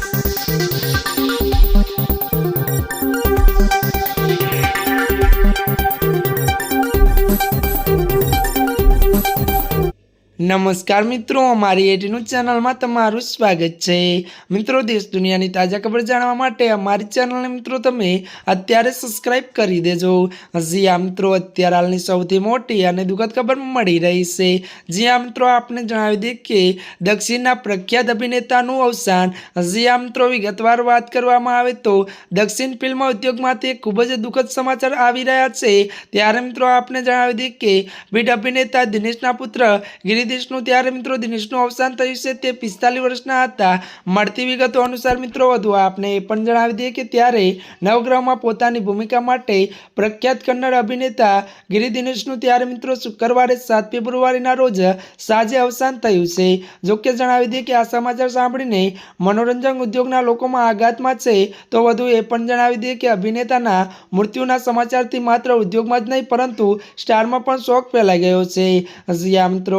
Thank નમસ્કાર મિત્રો, અમારી એટીનું ચેનલમાં તમારું સ્વાગત છે. મિત્રો, દેશ દુનિયાની તાજા ખબર જાણવા માટે અમારી ચેનલને મિત્રો તમે અત્યારે સબસ્ક્રાઈબ કરી દેજો. જી આ મિત્રો, અત્યારે હાલની સૌથી મોટી અને દુઃખદ ખબર મળી રહી છે. જી આ મિત્રો, આપને જણાવી દઈએ કે દક્ષિણના પ્રખ્યાત અભિનેતાનું અવસાન. જી આ મિત્રો, વિગતવાર વાત કરવામાં આવે તો દક્ષિણ ફિલ્મ ઉદ્યોગમાંથી ખૂબ જ દુઃખદ સમાચાર આવી રહ્યા છે. ત્યારે, મિત્રો, આપને જણાવી દઈએ કે બીટ અભિનેતા દિનેશના પુત્ર ગિરિદેશનું ત્યારે મિત્રો દિનેશનું અવસાન થયું છે તે પિસ્તાલીસ વર્ષના હતા. મળતી વિગતો અનુસાર મિત્રો વધુ આપને એ પણ જણાવી દઈએ કે ત્યારે નવગ્રહમાં પોતાની ભૂમિકા માટે પ્રખ્યાત કન્નડ અભિનેતા ગિરી દિનેશનું ત્યારે મિત્રો શુક્રવારે સાત ફેબ્રુઆરીના રોજ સાંજે અવસાન થયું છે. જોકે જણાવી દઈએ કે આ સમાચાર સાંભળીને મનોરંજન ઉદ્યોગના લોકોમાં આઘાતમાં છે તો વધુ એ પણ જણાવી દઈએ કે અભિનેતાના મૃત્યુના સમાચારથી માત્ર ઉદ્યોગમાં જ નહીં પરંતુ સ્ટારમાં પણ શોક ફેલાઈ ગયો છે. આ મિત્રો